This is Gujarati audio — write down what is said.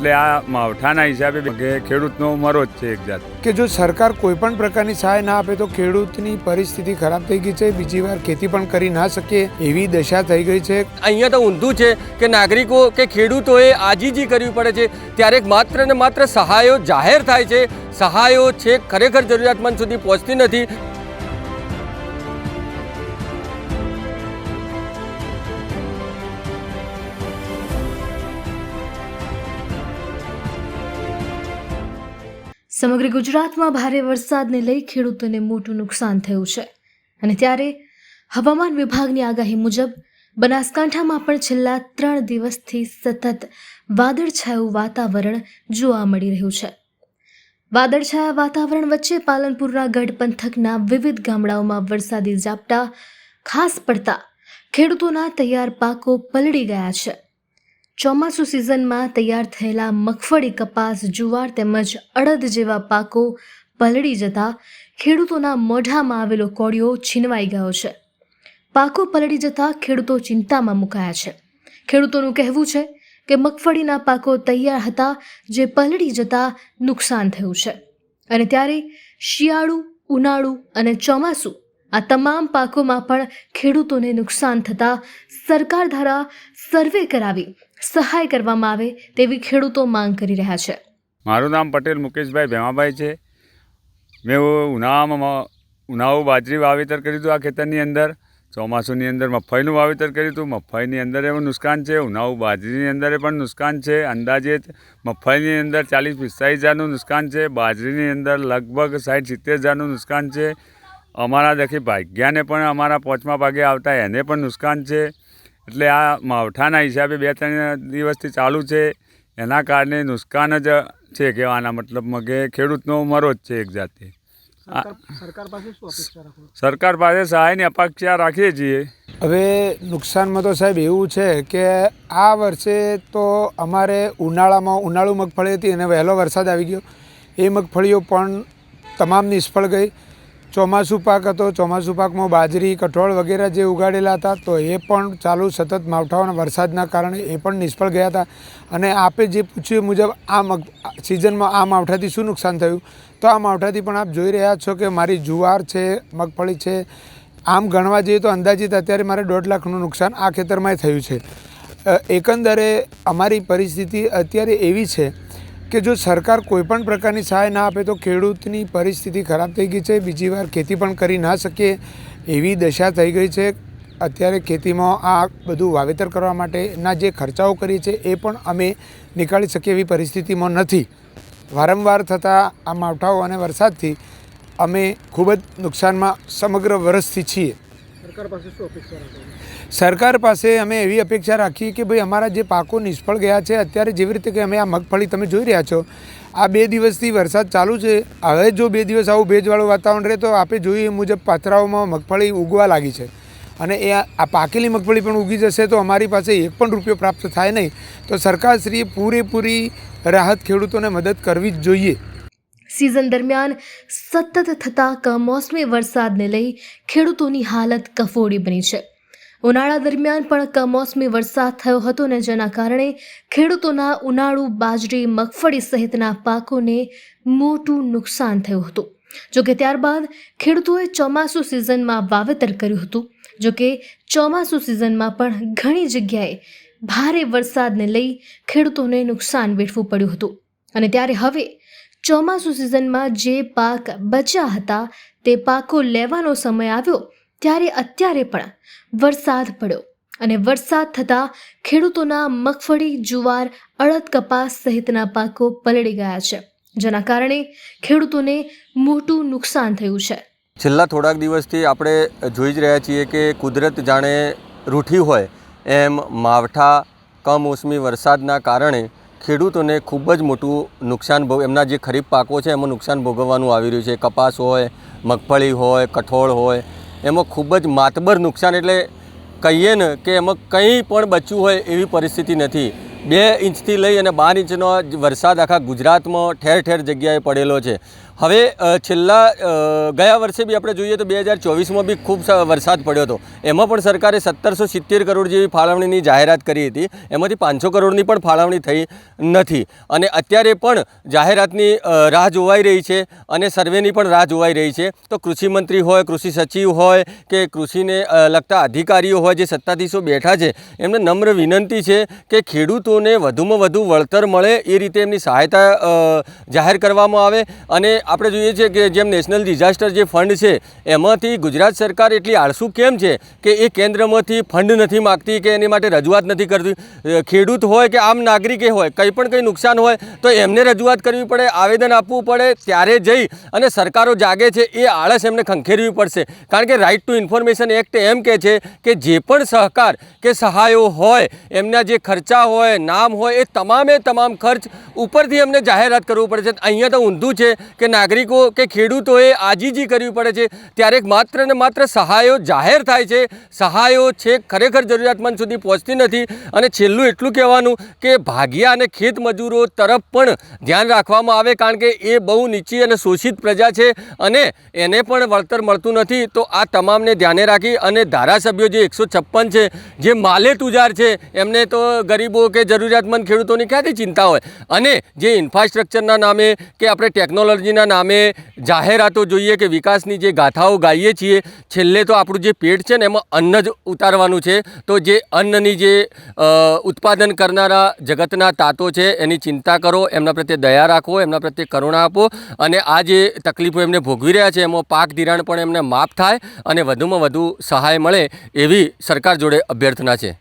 એટલે આ માવઠાના હિસાબે કે ખેડૂતનો મરો જ છે એક જાત. કે જો સરકાર કોઈ પણ પ્રકારની સહાય ના આપે તો ખેડૂતની પરિસ્થિતિ ખરાબ થઈ ગઈ છે બીજી વાર ખેતી પણ કરી ના શકે એવી દશા થઈ ગઈ છે. અહીંયા તો ઊંધું છે કે નાગરિકો કે ખેડૂતોએ આજીજી કરવી પડે છે ત્યારે માત્ર ને માત્ર સહાયો જાહેર થાય છે. સહાયો છે ખરેખર જરૂરિયાતમંદ સુધી પહોંચતી નથી. સમગ્ર ગુજરાતમાં ભારે વરસાદને લઈ ખેડૂતોને મોટું નુકસાન થયું છે. અને ત્યારે હવામાન વિભાગની આગાહી મુજબ, બનાસકાંઠામાં પણ છેલ્લા ત્રણ દિવસથી સતત વાદળછાયું વાતાવરણ જોવા મળી રહ્યું છે. વાદળછાયા વાતાવરણ વચ્ચે પાલનપુરના ગઢ પંથકના વિવિધ ગામડાઓમાં વરસાદી ઝાપટા ખાસ પડતા ખેડૂતોના તૈયાર પાકો પલળી ગયા છે. ચોમાસુ સિઝનમાં તૈયાર થયેલા મગફળી કપાસ, જુવાર તેમજ અડદ જેવા પાકો પલળી જતા ખેડૂતોના મોઢામાં આવેલો કોળિયો છીનવાઈ ગયો છે. પાકો પલળી જતા ખેડૂતો ચિંતામાં મુકાયા છે. ખેડૂતોનું કહેવું છે કે મગફળીના પાકો તૈયાર હતા જે પલળી જતા નુકસાન થયું છે. અને ત્યારે શિયાળુ, ઉનાળુ અને ચોમાસું આ તમામ પાકોમાં પણ ખેડૂતોને નુકસાન થતાં સરકાર દ્વારા સર્વે કરાવી સહાય કરવામાં આવે તેવી ખેડૂતો માંગ કરી રહ્યા છે. મારું નામ પટેલ મુકેશભાઈ ભેમાભાઈ છે. મેં ઉનાળામાં ઉનાળુ બાજરી વાવેતર કર્યું હતું આ ખેતરની અંદર. ચોમાસુની અંદર મગફળીનું વાવેતર કર્યું હતું. મગફળીની અંદર એવું નુકસાન છે. ઉનાળુ બાજરીની અંદર પણ નુકસાન છે. અંદાજે મગફળીની અંદર ચાલીસ પિસ્તાલીસ હજારનું નુકસાન છે. બાજરીની અંદર લગભગ સાઠ સિત્તેર હજારનું નુકસાન છે. અમારા દખી ભાગ્યાને પણ અમારા પોચમાં ભાગે આવતા એને પણ નુકસાન છે. એટલે આ માવઠાના હિસાબે બે ત્રણ દિવસથી ચાલુ છે. એના કારણે નુકસાન જ છે કહેવાના મતલબમાં કે ખેડૂતનો મરો જ છે એક જાતે સરકાર પાસે શું અપેક્ષા રાખો? સરકાર પાસે સહાયની અપેક્ષા રાખીએ છીએ. હવે નુકસાનમાં તો સાહેબ એવું છે કે આ વર્ષે તો અમારે ઉનાળામાં ઉનાળુ મગફળી હતી અને વહેલો વરસાદ આવી ગયો. એ મગફળીઓ પણ તમામ નિષ્ફળ ગઈ. ચોમાસુ પાક હતો. ચોમાસું પાકમાં બાજરી, કઠોળ વગેરે જે ઉગાડેલા હતા, તો એ પણ ચાલુ સતત માવઠાઓના વરસાદના કારણે એ પણ નિષ્ફળ ગયા હતા. અને આપે જે પૂછ્યું મુજબ આ મગ, સિઝનમાં આ માવઠાથી શું નુકસાન થયું? તો આ માવઠાથી પણ આપ જોઈ રહ્યા છો કે મારી જુવાર છે, મગફળી છે, આમ ગણવા જઈએ તો અંદાજિત અત્યારે મારે દોઢ લાખનું નુકસાન આ ખેતરમાં થયું છે. એકંદરે અમારી પરિસ્થિતિ અત્યારે એવી છે કે જો સરકાર કોઈ પણ પ્રકારની સહાય ના આપે તો ખેડૂતની પરિસ્થિતિ ખરાબ થઈ ગઈ છે. બીજી વાર ખેતી પણ કરી ના શકીએ એવી દશા થઈ ગઈ છે. અત્યારે ખેતીમાં આ બધું વાવેતર કરવા માટેના જે ખર્ચાઓ કરીએ છીએ એ પણ અમે નીકાળી શકીએ એવી પરિસ્થિતિમાં નથી. વારંવાર થતા આ માવઠાઓ અને વરસાદથી અમે ખૂબ જ નુકસાનમાં સમગ્ર વર્ષથી છીએ. સરકાર પાસે અમે એવી અપેક્ષા રાખીએ કે ભાઈ અમારા જે પાકો નિષ્ફળ ગયા છે, અત્યારે જેવી રીતે કે અમે આ મગફળી તમે જોઈ રહ્યા છો, આ બે દિવસથી વરસાદ ચાલુ છે. હવે જો બે દિવસ આવું ભેજવાળું વાતાવરણ રહે તો આપણે જોઈએ મુજબ પાથરાઓમાં મગફળી ઉગવા લાગી છે. અને એ આ પાકેલી મગફળી પણ ઉગી જશે તો અમારી પાસે એક પણ રૂપિયો પ્રાપ્ત થાય નહીં. તો સરકારશ્રીએ પૂરેપૂરી રાહત ખેડૂતોને મદદ કરવી જ જોઈએ. સિઝન દરમિયાન સતત થતા કમોસમી વરસાદને લઈ ખેડૂતોની હાલત કફોડી બની છે. ઉનાળા દરમિયાન પણ કમોસમી વરસાદ થયો હતો ને જેના કારણે ખેડૂતોના ઉનાળુ, બાજરી, મગફળી સહિતના પાકોને મોટું નુકસાન થયું હતું. જોકે ત્યારબાદ ખેડૂતોએ ચોમાસુ સિઝનમાં વાવેતર કર્યું હતું. જોકે ચોમાસુ સિઝનમાં પણ ઘણી જગ્યાએ ભારે વરસાદને લઈ ખેડૂતોને નુકસાન વેઠવું પડ્યું હતું. અને ત્યારે હવે ચોમાસુ સિઝનમાં જે પાક બચ્યા હતા તે પાકો લેવાનો સમય આવ્યો ત્યારે અત્યારે પણ વરસાદ પડ્યો અને વરસાદ થતાં ખેડૂતોના મગફળી, જુવાર, અડદ કપાસ સહિતના પાકો પલળી ગયા છે, જેના કારણે ખેડૂતોને મોટું નુકસાન થયું છે. છેલ્લા થોડાક દિવસથી આપણે જોઈ જ રહ્યા છીએ કે કુદરત જાણે રૂઠી હોય એમ માવઠા, કમોસમી વરસાદના કારણે ખેડૂતોને ખૂબ જ મોટું નુકસાન ભોગ, એમના જે ખરીફ પાકો છે એમાં નુકસાન ભોગવવાનું આવી રહ્યું છે. કપાસ હોય, મગફળી હોય, કઠોળ હોય એમાં ખૂબ જ માતબર નુકસાન એટલે કહીએ ને કે એમાં કંઈ પણ બચ્યું હોય એવી પરિસ્થિતિ નથી. બે ઇંચથી લઈ અને બાર ઇંચનો વરસાદ આખા ગુજરાતમાં ઠેર ઠેર જગ્યાએ પડેલો છે. હવે છેલ્લા ગયા વર્ષે બી આપણે જોઈએ તો બે હજાર ચોવીસમાં બી ખૂબ વરસાદ પડ્યો હતો. એમાં પણ સરકારે સત્તરસો સિત્તેર કરોડ જેવી ફાળવણીની જાહેરાત કરી હતી. એમાંથી પાંચસો કરોડની પણ ફાળવણી થઈ નથી. અને અત્યારે પણ જાહેરાતની રાહ જોવાઈ રહી છે અને સર્વેની પણ રાહ જોવાઈ રહી છે. તો કૃષિમંત્રી હોય, કૃષિ સચિવ હોય કે કૃષિને લગતા અધિકારીઓ હોય જે સત્તાધીશો બેઠા છે, એમને નમ્ર વિનંતી છે કે ખેડૂતોને વધુમાં વધુ વળતર મળે એ રીતે એમની સહાયતા જાહેર કરવામાં આવે. અને આપણે જોઈએ છીએ કે જેમ નેશનલ ડિઝાસ્ટર જે ફંડ છે, એમાંથી ગુજરાત સરકાર એટલી આળસુ કેમ છે કે એ કેન્દ્રમાંથી ફંડ નથી માગતી કે એની માટે રજૂઆત નથી કરતી? ખેડૂત હોય કે આમ નાગરિકે હોય, કંઈ પણ કંઈ નુકસાન હોય, તો એમને રજૂઆત કરવી પડે, આવેદન આપવું પડે, ત્યારે જઈ અને સરકારો જાગે છે એ આળસ એમને ખંખેરવી પડશે. કારણ કે રાઇટ ટુ ઇન્ફોર્મેશન એક્ટ એમ કહે છે કે જે પણ સહકાર કે સહાયો હોય, એમના જે ખર્ચા હોય, નામ હોય, એ તમામે તમામ ખર્ચ ઉપરથી એમને જાહેરાત કરવું પડે છે. અહીંયા તો ઊંધું છે કે નાગરિકો કે ખેડૂતોએ આજીજી કરવી પડે છે, ત્યારે માત્ર ને માત્ર સહાયો જાહેર થાય છે. સહાયો છે ખરેખર જરૂરિયાતમંદ સુધી પહોંચતી નથી અને છેલ્લું એટલું કહેવાનું કે ભાગિયા અને ખેત મજૂરો તરફ પણ ધ્યાન રાખવામાં આવે, કારણ કે એ બહુ નીચી અને શોષિત પ્રજા છે અને એને પણ વળતર મળતું નથી. તો આ તમામને ધ્યાને રાખી અને ધારાસભ્યો જે એકસો છપ્પન છે, જે માલે તુજાર છે, એમને તો ગરીબો કે જરૂરિયાતમંદ ખેડૂતોની ક્યાંથી ચિંતા હોય? અને જે ઇન્ફ્રાસ્ટ્રક્ચરના નામે કે આપણે ટેકનોલોજીના નામે જાહેરાતો જોઈએ કે વિકાસની જે ગાથાઓ ગાઈએ છીએ, છેલ્લે તો આપણું જે પેટ છે ને એમાં અન્ન જ ઉતારવાનું છે. તો જે અન્નની જે ઉત્પાદન કરનારા જગતના તાતો છે, એની ચિંતા કરો, એમના પ્રત્યે દયા રાખો, એમના પ્રત્યે કરુણા આપો અને આ જે તકલીફો એમને ભોગવી રહ્યા છે, એમાં પાક ધિરાણ પણ એમને માફ થાય અને વધુમાં વધુ સહાય મળે એવી સરકાર જોડે અભ્યર્થના છે.